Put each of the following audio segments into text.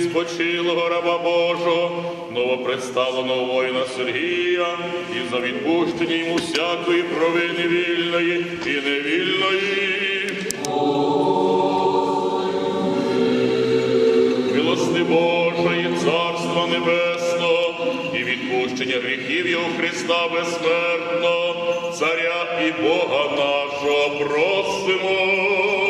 спочилого раба Божого, новопредставленого воїна Сергія, і за відпущення йому всякої провини вільної і невільної. Милости Божої, Царства Небесного і відпущення гріхів Його Христа безсмертного, Царя і Бога нашого просимо.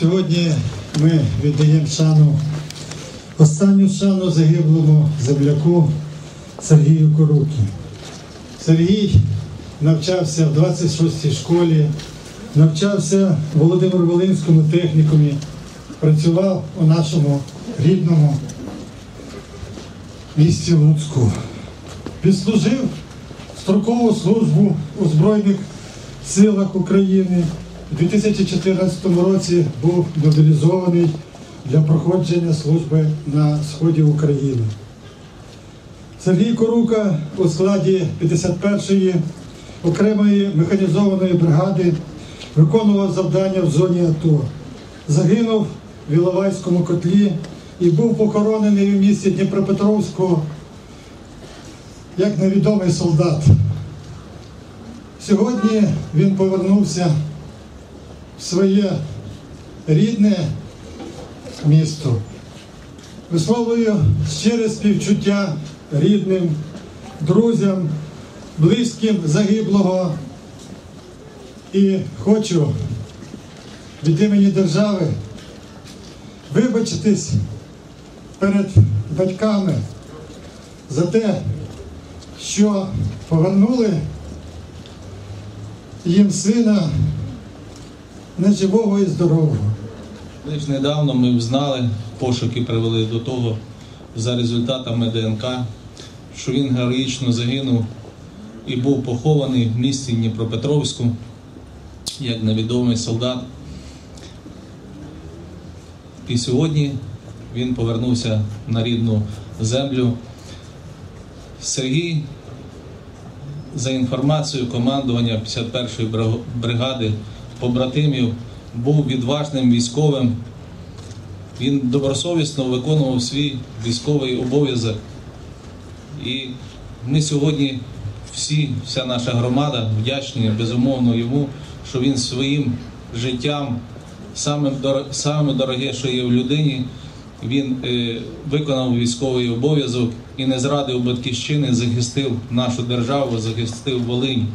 Сьогодні ми віддаємо шану, останню шану загиблому земляку Сергію Корукі. Сергій навчався в 26-й школі, навчався в Володимир-Волинському технікумі, працював у нашому рідному місті Луцьку. Відслужив строкову службу у Збройних силах України. У 2014 році був мобілізований для проходження служби на сході України. Сергій Корука у складі 51-ї окремої механізованої бригади виконував завдання в зоні АТО. Загинув в Іловайському котлі і був похоронений у місті Дніпропетровську як невідомий солдат. Сьогодні він повернувся своє рідне місто. Висловлюю щире співчуття рідним, друзям, близьким загиблого і хочу від імені держави вибачитись перед батьками за те, що повернули їм сина неживого і здорового. Лише недавно ми взнали, пошуки привели до того, за результатами ДНК, що він героїчно загинув і був похований в місті Дніпропетровську як невідомий солдат. І сьогодні він повернувся на рідну землю. Сергій, за інформацією командування 51-ї бригади побратимів, був відважним військовим. Він добросовісно виконував свій військовий обов'язок. І ми сьогодні всі, вся наша громада вдячні безумовно йому, що він своїм життям, саме, дороге, що є в людині, він е, виконав військовий обов'язок і не зрадив батьківщини, захистив нашу державу, захистив Волинь.